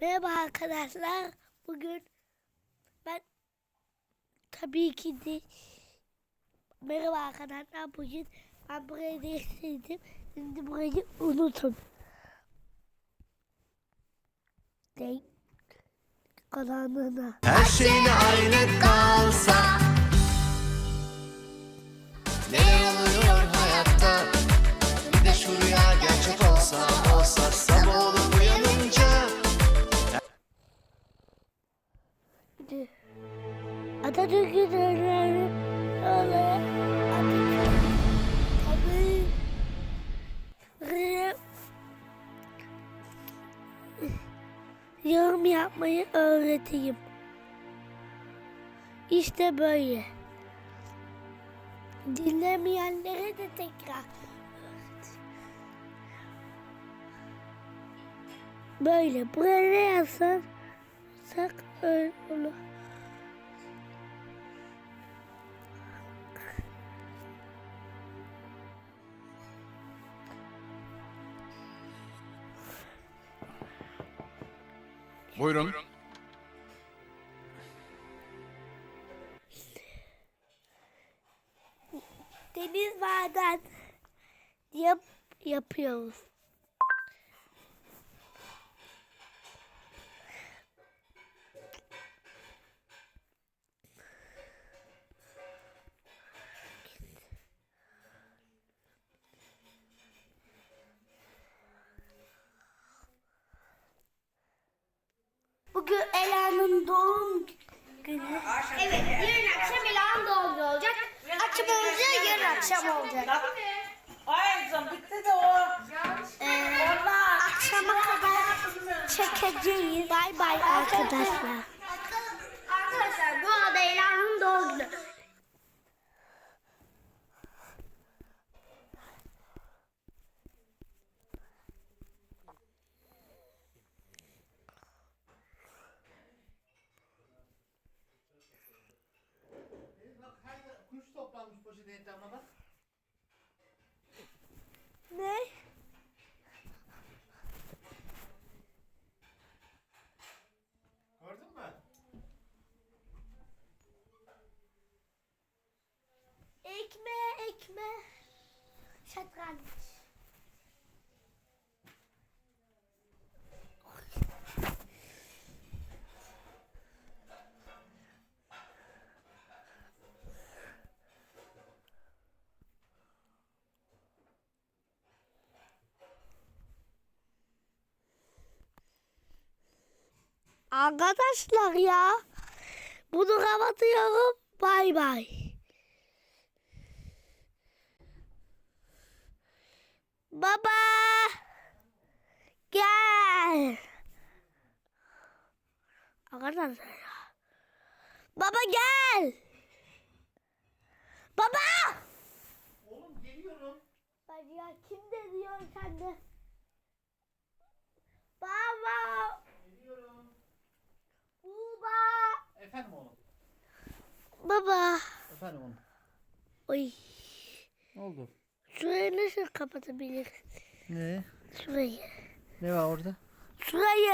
Merhaba arkadaşlar. Bugün ben tabii ki de merhaba arkadaşlar. Bugün ben burayı değiştirdim. Şimdi burayı unutun. Denk kanalına. Her şeyine aynı kalsa Atatürk tabii ve yorum yapmayı öğreteyim. İşte böyle. Dinlemeyenlere de tekrar. Böyle. Buraya ne yazsan sak öyle olur. Buyurun. Deniz maden yap yapıyoruz. Bugün Ela'nın doğum günü. Evet, yarın akşam Ela'nın doğum günü olacak. Akşam olunca yarın akşam olacak. Ay kızım bitti de o. Ee, akşama kadar çekeceğiz. Bay bay. Arkadaşlar bu arada Ela'nın doğum günü. Bak her kuş poşetin etrafına bak Ne? Gördün mü? Ekme ekme. Şatranç. Arkadaşlar ya. Bunu kapatıyorum. Bay bay. Baba. Gel. Arkadaşlar ya. Baba gel. Baba. Oğlum geliyorum Ben ya kim de diyor sen de. Baba. Geliyorum Baba. Efendim oğlum Baba. Efendim oğlum Oy. Ne oldu? Şurayı nasıl kapatabiliriz? Ne? Şurayı. Ne var orada? Şurayı